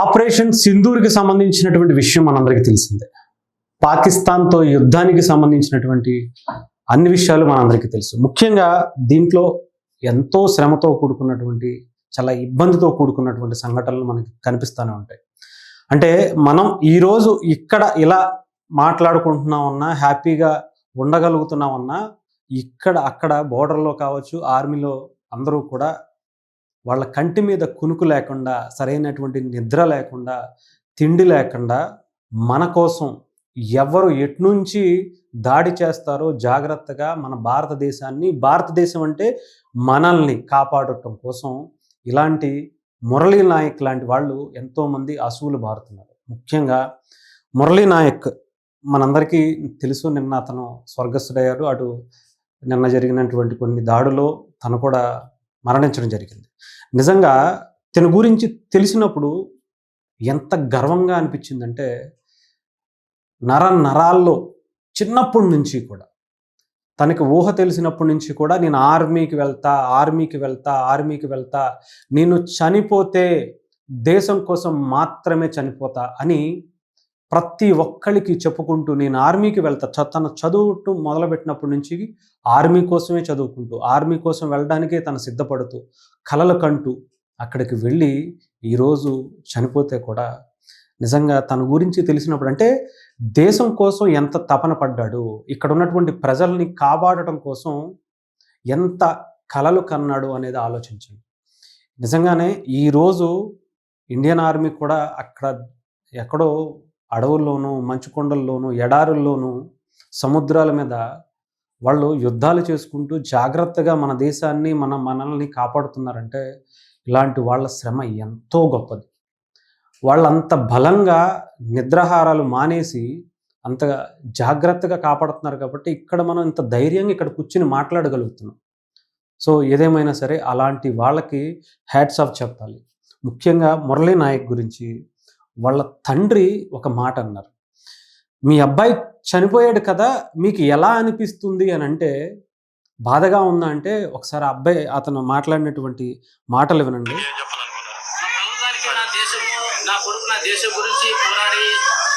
Operation సింధూర్కి సంబంధించినటువంటి విషయం మనందరికీ తెలిసిందే. పాకిస్తాన్తో యుద్ధానికి సంబంధించినటువంటి అన్ని విషయాలు మనందరికీ తెలుసు. ముఖ్యంగా దీంట్లో ఎంతో శ్రమతో కూడుకున్నటువంటి చాలా ఇబ్బందితో కూడుకున్నటువంటి సంఘటనలు మనకి కనిపిస్తూనే ఉంటాయి. అంటే మనం ఈరోజు ఇక్కడ ఇలా మాట్లాడుకుంటున్నామన్నా హ్యాపీగా ఉండగలుగుతున్నామన్నా ఇక్కడ అక్కడ బోర్డర్లో కావచ్చు ఆర్మీలో అందరూ కూడా వాళ్ళ కంటి మీద కునుకు లేకుండా సరైనటువంటి నిద్ర లేకుండా తిండి లేకుండా మన కోసం ఎవరు ఎట్నుంచి దాడి చేస్తారో జాగ్రత్తగా మన భారతదేశాన్ని భారతదేశం అంటే మనల్ని కాపాడటం కోసం ఇలాంటి మురళీ నాయక్ లాంటి వాళ్ళు ఎంతోమంది అసువులు బారుతున్నారు ముఖ్యంగా మురళీ నాయక్ మనందరికీ తెలుసు నిన్న అతను స్వర్గస్థుడయ్యారు అటు నిన్న జరిగినటువంటి కొన్ని దాడులో తను కూడా మరణించడం జరిగింది. నిజంగా తన గురించి తెలిసినప్పుడు ఎంత గర్వంగా అనిపించిందంటే నర నరాల్లో చిన్నప్పటి నుంచి కూడా తనకి ఊహ తెలిసినప్పటి నుంచి కూడా నేను ఆర్మీకి వెళ్తా ఆర్మీకి వెళ్తా ఆర్మీకి వెళ్తా నేను చనిపోతే దేశం కోసం మాత్రమే చనిపోతా అని ప్రతి ఒక్కరికి చెప్పుకుంటూ నేను ఆర్మీకి వెళ్తా. చ- తన చదువుటం మొదలుపెట్టినప్పటి నుంచి ఆర్మీ కోసమే చదువుకుంటూ ఆర్మీ కోసం వెళ్ళడానికే తను సిద్ధపడుతూ కలలు కంటూ అక్కడికి వెళ్ళి ఈరోజు చనిపోతే కూడా నిజంగా తన గురించి తెలిసినప్పుడు అంటే దేశం కోసం ఎంత తపన పడ్డాడు ఇక్కడ ఉన్నటువంటి ప్రజల్ని కాపాడటం కోసం ఎంత కలలు కన్నాడు అనేది ఆలోచించండి. నిజంగానే ఈరోజు ఇండియన్ ఆర్మీ కూడా అక్కడ ఎక్కడో అడవుల్లోనూ మంచు కొండల్లోనూ ఎడారుల్లోనూ సముద్రాల మీద వాళ్ళు యుద్ధాలు చేసుకుంటూ జాగ్రత్తగా మన దేశాన్ని మన మనల్ని కాపాడుతున్నారంటే ఇలాంటి వాళ్ళ శ్రమ ఎంతో గొప్పది. వాళ్ళంత బలంగా నిద్రాహారాలు మానేసి అంత జాగ్రత్తగా కాపాడుతున్నారు కాబట్టి ఇక్కడ మనం ఇంత ధైర్యంగా ఇక్కడ కూర్చుని మాట్లాడగలుగుతున్నాం. సో ఏదేమైనా సరే అలాంటి వాళ్ళకి హ్యాట్స్ ఆఫ్ చెప్పాలి. ముఖ్యంగా మురళీ నాయక్ గురించి వాళ్ళ తండ్రి ఒక మాట అన్నారు. మీ అబ్బాయి చనిపోయాడు కదా మీకు ఎలా అనిపిస్తుంది అని అంటే బాధగా ఉందా అంటే ఒకసారి అబ్బాయి అతను మాట్లాడినటువంటి మాటలు వినండి. ఏం చెప్పాలనుకున్నారు? నా కలవడానికి నా దేశము నా కొడుకు నా దేశం గురించి పోరాడి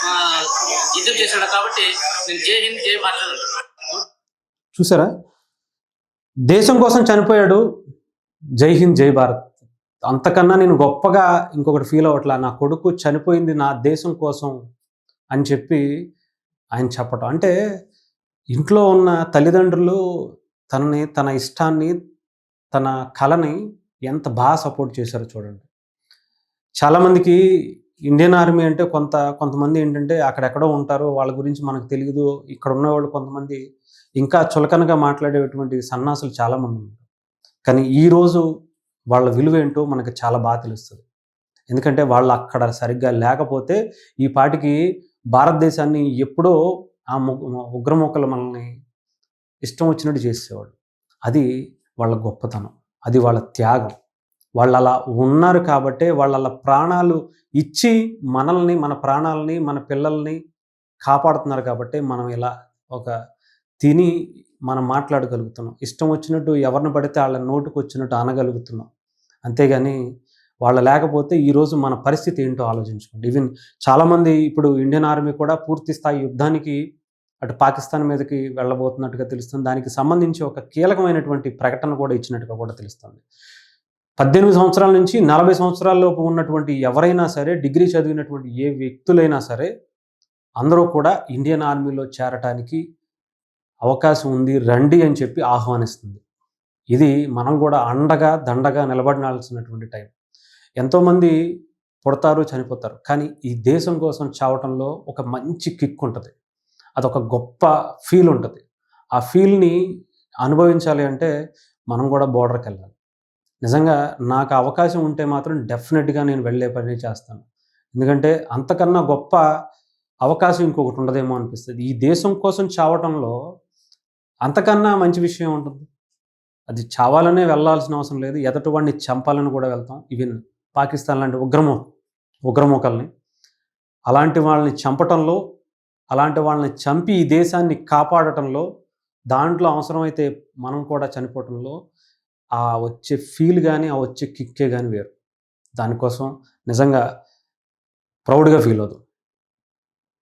ఆ, యుద్ధం చేశాడు కాబట్టి నేను జై హింద్ జై భారత్ అంటున్నాను. చూసారా? దేశం కోసం చనిపోయాడు జై హింద్ జై భారత్. అంతకన్నా నేను గొప్పగా ఇంకొకటి ఫీల్ అవ్వట్లా? నా కొడుకు చనిపోయింది నా దేశం కోసం అని చెప్పి ఆయన చెప్పటం. అంటే ఇంట్లో ఉన్న తల్లిదండ్రులు తనని తన ఇష్టాన్ని తన కళని ఎంత బాగా సపోర్ట్ చేశారో చూడండి. చాలామందికి ఇండియన్ ఆర్మీ అంటే కొంత కొంతమంది ఏంటంటే అక్కడెక్కడో ఉంటారు వాళ్ళ గురించి మనకు తెలియదు ఇక్కడ ఉన్నవాళ్ళు కొంతమంది ఇంకా చులకనగా మాట్లాడేటువంటి సన్నాసులు చాలామంది ఉన్నారు కానీ ఈరోజు వాళ్ళ విలువ ఏంటో మనకు చాలా బాగా తెలుస్తుంది. ఎందుకంటే వాళ్ళు అక్కడ సరిగ్గా లేకపోతే ఈ పాటికి భారతదేశాన్ని ఎప్పుడో ఆ ఉగ్రమొక్కలు మనల్ని ఇష్టం వచ్చినట్టు చేసేవాడు అది వాళ్ళ గొప్పతనం. అది వాళ్ళ త్యాగం. వాళ్ళు అలా ఉన్నారు కాబట్టే వాళ్ళు అలా ప్రాణాలు ఇచ్చి మనల్ని మన ప్రాణాలని మన పిల్లల్ని కాపాడుతున్నారు కాబట్టి మనం ఇలా ఒక తిని మనం మాట్లాడగలుగుతున్నాం. ఇష్టం వచ్చినట్టు ఎవరిని పడితే వాళ్ళ నోటుకు వచ్చినట్టు అనగలుగుతున్నాం. అంతేగాని వాళ్ళ లేకపోతే ఈరోజు మన పరిస్థితి ఏంటో ఆలోచించుకోండి. ఈవెన్ చాలామంది ఇప్పుడు ఇండియన్ ఆర్మీ కూడా పూర్తి స్థాయి యుద్ధానికి అటు పాకిస్తాన్ మీదకి వెళ్ళబోతున్నట్టుగా తెలుస్తుంది. దానికి సంబంధించి ఒక కీలకమైనటువంటి ప్రకటన కూడా ఇచ్చినట్టుగా కూడా తెలుస్తుంది. పద్దెనిమిది సంవత్సరాల నుంచి నలభై సంవత్సరాలలోపు ఉన్నటువంటి ఎవరైనా సరే డిగ్రీ చదివినటువంటి ఏ వ్యక్తులైనా సరే అందరూ కూడా ఇండియన్ ఆర్మీలో చేరటానికి అవకాశం ఉంది రండి అని చెప్పి ఆహ్వానిస్తుంది. ఇది మనం కూడా అండగా దండగా నిలబడాల్సినటువంటి టైం. ఎంతోమంది పుడతారు చనిపోతారు. కానీ ఈ దేశం కోసం చావటంలో ఒక మంచి కిక్ ఉంటుంది. అదొక గొప్ప ఫీల్ ఉంటుంది. ఆ ఫీల్ని అనుభవించాలి అంటే మనం కూడా బోర్డర్కి వెళ్ళాలి. నిజంగా నాకు అవకాశం ఉంటే మాత్రం డెఫినెట్గా నేను వెళ్ళే పని చేస్తాను. ఎందుకంటే అంతకన్నా గొప్ప అవకాశం ఇంకొకటి ఉండదేమో అనిపిస్తుంది. ఈ దేశం కోసం చావటంలో అంతకన్నా మంచి విషయం ఉంటుంది అది చావాలనే వెళ్ళాల్సిన అవసరం లేదు. ఎదటివాడిని చంపాలని కూడా వెళ్తాం. ఈవెన్ పాకిస్తాన్ లాంటి ఉగ్రమో ఉగ్రమోకల్ని. అలాంటి వాళ్ళని చంపటంలో అలాంటి వాళ్ళని చంపి ఈ దేశాన్ని కాపాడటంలో దాంట్లో అవసరమైతే మనం కూడా చనిపోవటంలో ఆ వచ్చే ఫీల్ కానీ ఆ వచ్చే కిక్కే కానీ వేరు. దానికోసం నిజంగా ప్రౌడ్గా ఫీల్ అవుతాం.